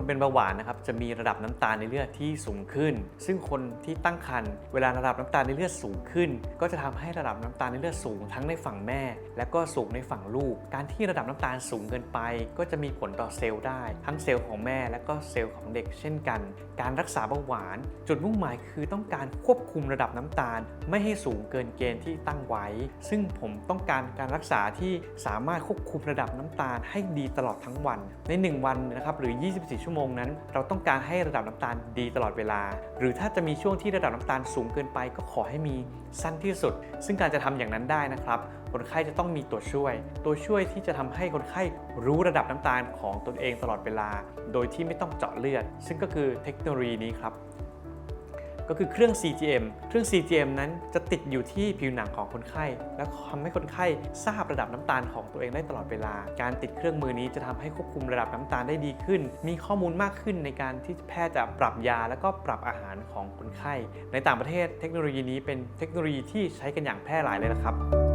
คนเป็นเบาหวานนะครับจะมีระดับน้ำตาลในเลือดที่สูงขึ้น ซึ่งคนที่ตั้งครรภ์เวลาระดับน้ำตาลในเลือดสูงขึ้น ก็จะทำให้ระดับน้ำตาลในเลือดสูงทั้งในฝั่งแม่ และก็สูงในฝั่งลูก การที่ระดับน้ำตาลสูงเกินไป ก็จะมีผลต่อเซลล์ได้ ทั้งเซลล์ของแม่และก็เซลล์ของเด็กเช่นกัน การรักษาเบาหวาน จุดมุ่งหมายคือต้องการควบคุมระดับน้ำตาล ไม่ให้สูงเกินเกณฑ์ที่ตั้งไว้ ซึ่งผมต้องการการรักษาที่สามารถควบคุมระดับน้ำตาลให้ดีตลอดทั้งวัน ใน 1 วันนะครับหรือ 24 ชั่วโมงนั้น เราต้องการให้ระดับน้ำตาลดีตลอดเวลา หรือถ้าจะมีช่วงที่ระดับน้ำตาลสูงเกินไป ก็ขอให้มีสั้นที่สุด ซึ่งการจะทำอย่างนั้นได้นะครับ คนไข้จะต้องมีตัวช่วย ตัวช่วยที่จะทำให้คนไข้รู้ระดับน้ำตาลของตนเองตลอดเวลา โดยที่ไม่ต้องเจาะเลือด ซึ่งก็คือเทคโนโลยีนี้ครับ ก็คือเครื่อง CGM เครื่อง CGM นั้นจะติดอยู่ที่ผิวหนังของคนไข้ และทำให้คนไข้ทราบระดับน้ำตาลของตัวเองได้ตลอดเวลา การติดเครื่องมือนี้จะทำให้ควบคุมระดับน้ำตาลได้ดีขึ้น มีข้อมูลมากขึ้นในการที่แพทย์จะปรับยา และก็ปรับอาหารของคนไข้ ในต่างประเทศเทคโนโลยีนี้เป็นเทคโนโลยีที่ใช้กันอย่างแพร่หลายเลยนะครับ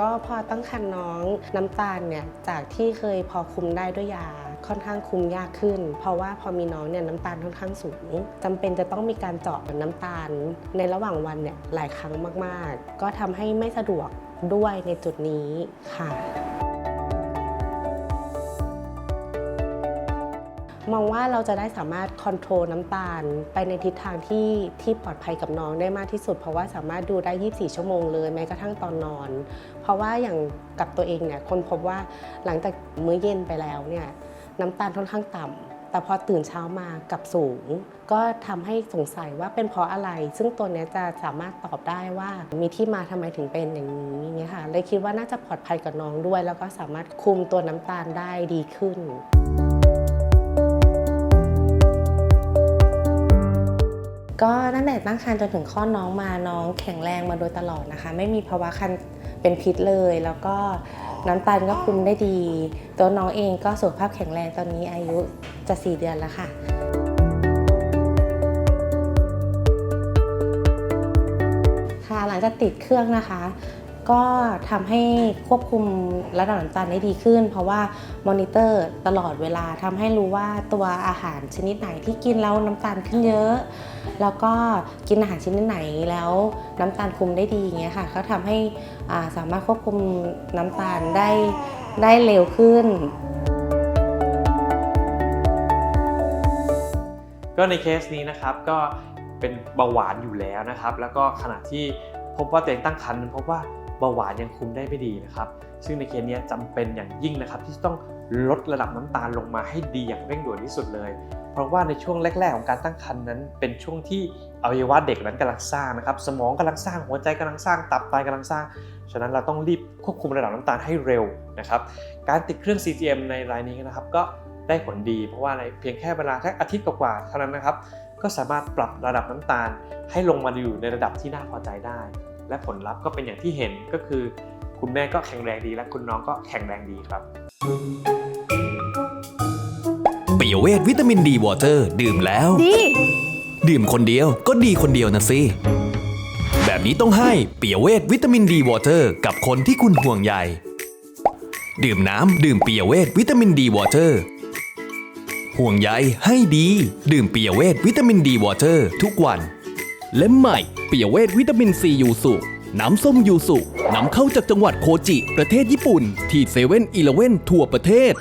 ก็พอตั้งครรภ์น้องน้ำตาลเนี่ยจากที่เคยพอคุมได้ด้วยยาค่อนข้างคุมยากขึ้น เพราะว่าพอมีน้องเนี่ยน้ำตาลค่อนข้างสูงจำเป็นจะต้องมีการเจาะน้ำตาล ในระหว่างวันเนี่ยหลายครั้งมาก ๆ ก็ทำให้ไม่สะดวกด้วยในจุดนี้ค่ะ มองว่าเราจะได้สามารถคอนโทรลน้ำตาล ไปในทิศทางที่ที่ปลอดภัยกับน้องได้มากที่สุด เพราะว่าสามารถดูได้ 24 ชั่วโมงเลยแม้กระทั่งตอนนอน เพราะว่าอย่างกับตัวเองเนี่ยคนพบว่าหลังจากมื้อเย็นไปแล้วเนี่ยน้ำตาลค่อนข้างต่ำแต่พอตื่นเช้ามากับสูง ก็ทำให้สงสัยว่าเป็นเพราะอะไร ซึ่งตัวนี้จะสามารถตอบได้ว่ามีที่มาทำไมถึงเป็นอย่างนี้เงี้ยค่ะเลยคิดว่าน่าจะปลอดภัยกับน้องด้วย แล้วก็สามารถคุมตัวน้ำตาลได้ดีขึ้น ก็ตั้งแต่ตั้งครรภ์จนถึงคลอดน้องมาน้องแข็งแรงมาโดยตลอดนะคะ ไม่มีภาวะคันเป็นพิษเลย แล้วก็น้ำตาลก็คุมได้ดี ตัวน้องเองก็สุขภาพแข็งแรงตอนนี้อายุจะ 4 เดือนแล้วค่ะค่ะหลังจากติดเครื่องนะคะ ก็ทำให้ควบคุมระดับน้ำตาลได้ดีขึ้น เพราะว่ามอนิเตอร์ตลอดเวลาทำให้รู้ว่าตัวอาหารชนิดไหนที่กินแล้วน้ำตาลขึ้นเยอะ แล้วก็กินอาหารชนิดไหนแล้วน้ำตาลคุมได้ดีอย่างเงี้ยค่ะเขาทำให้สามารถควบคุมน้ำตาลได้ได้เร็วขึ้นก็ในเคสนี้นะครับก็เป็นเบาหวานอยู่แล้วนะครับ แล้วก็ขณะที่ พบว่าตัวเองตั้งครรภ์พบว่าเบาหวานยังคุมได้ไม่ดีนะครับ ซึ่งในเคสนี้ยจำเป็นอย่างยิ่งนะครับที่ต้องลดระดับน้ำตาลลงมาให้ดีอย่างเร่งด่วนที่สุดเลย เพราะว่าในช่วงแรก ๆ ของการตั้งครรภ์นั้น เป็นช่วงที่อวัยวะเด็กนั้นกำลังสร้างนะครับ สมองกำลังสร้างหัวใจกำลังสร้างตับไตกำลังสร้าง ฉะนั้นเราต้องรีบควบคุมระดับน้ำตาลให้เร็วนะครับ การติดเครื่อง CGM ในรายนี้นะครับก็ได้ผลดีเพราะว่าในเพียงแค่เวลาแค่อาทิตย์กว่าๆเท่านั้นนะครับ ก็สามารถปรับระดับน้ำตาลให้ลงมาอยู่ในระดับที่น่าพอใจได้ และผลลัพธ์ก็เป็นอย่างที่เห็นก็คือ คุณแม่ก็แข็งแรงดีและคุณน้องก็แข็งแรงดีครับปิยเวทวิตามินดีวอเตอร์ ดื่มแล้ว ดี ดื่มคนเดียวก็ดีคนเดียวนะสิแบบนี้ต้องให้ปิยเวทวิตามินดีวอเตอร์ กับคนที่คุณห่วงใยดื่มน้ำดื่มปิยเวทวิตามินดีวอเตอร์ห่วงใยให้ดี ดื่มปิยเวทวิตามินดีวอเตอร์ ทุกวัน และใหม่ปิยเวทวิตามินซียูสุน้ำส้มยูสุนำเข้าจากจังหวัดโคจิ ประเทศญี่ปุ่น ที่เซเว่นอีเลเว่นทั่วประเทศ